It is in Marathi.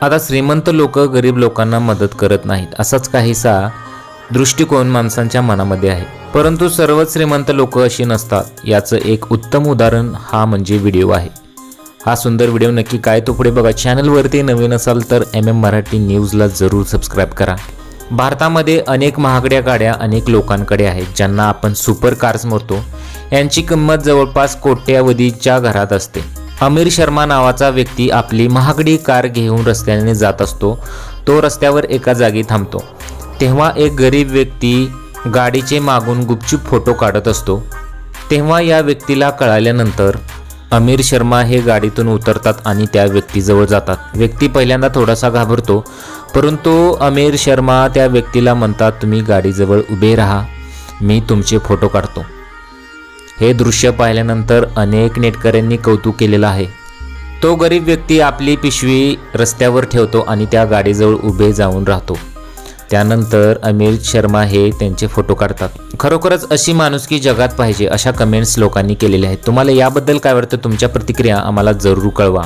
आता श्रीमंत लोक गरीब लोकांना मदत करत नाहीत असाच काहीसा दृष्टिकोन माणसांच्या मनामध्ये आहे. परंतु सर्वच श्रीमंत लोक अशी नसतात. याचं एक उत्तम उदाहरण हा म्हणजे व्हिडिओ आहे. हा सुंदर व्हिडिओ नक्की काय तो पुढे बघा. चॅनलवरती नवीन असाल तर एम एम मराठी न्यूजला जरूर सबस्क्राईब करा. भारतामध्ये अनेक महागड्या गाड्या अनेक लोकांकडे आहेत ज्यांना आपण सुपर कार्स म्हणतो. यांची किंमत जवळपास कोट्यावधीच्या घरात असते. अमीर शर्मा नावाचा व्यक्ती आपली महागडी कार घेऊन रस्त्याने जात असतो. तो रस्त्यावर एका जागी थांबतो. तेव्हा एक गरीब व्यक्ती गाडीचे मागून गुपचूप फोटो काढत असतो. तेव्हा या व्यक्तीला कळाल्यानंतर अमीर शर्मा हे गाडीतून उतरतात आणि त्या व्यक्तीजवळ जातात. व्यक्ती पहिल्यांदा थोडासा घाबरतो परंतु अमीर शर्मा त्या व्यक्तीला म्हणतात तुम्ही गाडीजवळ उभे राहा. मी तुमचे फोटो काढतो. हे दृश्य पाहिल्यानंतर अनेक नेटकऱ्यांनी कौतुक केलेलं आहे. तो गरीब व्यक्ती आपली पिशवी रस्त्यावर ठेवतो आणि त्या गाडीजवळ उभे जाऊन राहतो. त्यानंतर अमित शर्मा हे त्यांचे फोटो काढतात. खरोखरच अशी माणुसकी जगात पाहिजे अशा कमेंट्स लोकांनी केलेल्या आहेत. तुम्हाला याबद्दल काय वाटतं? तुमच्या प्रतिक्रिया आम्हाला जरूर कळवा.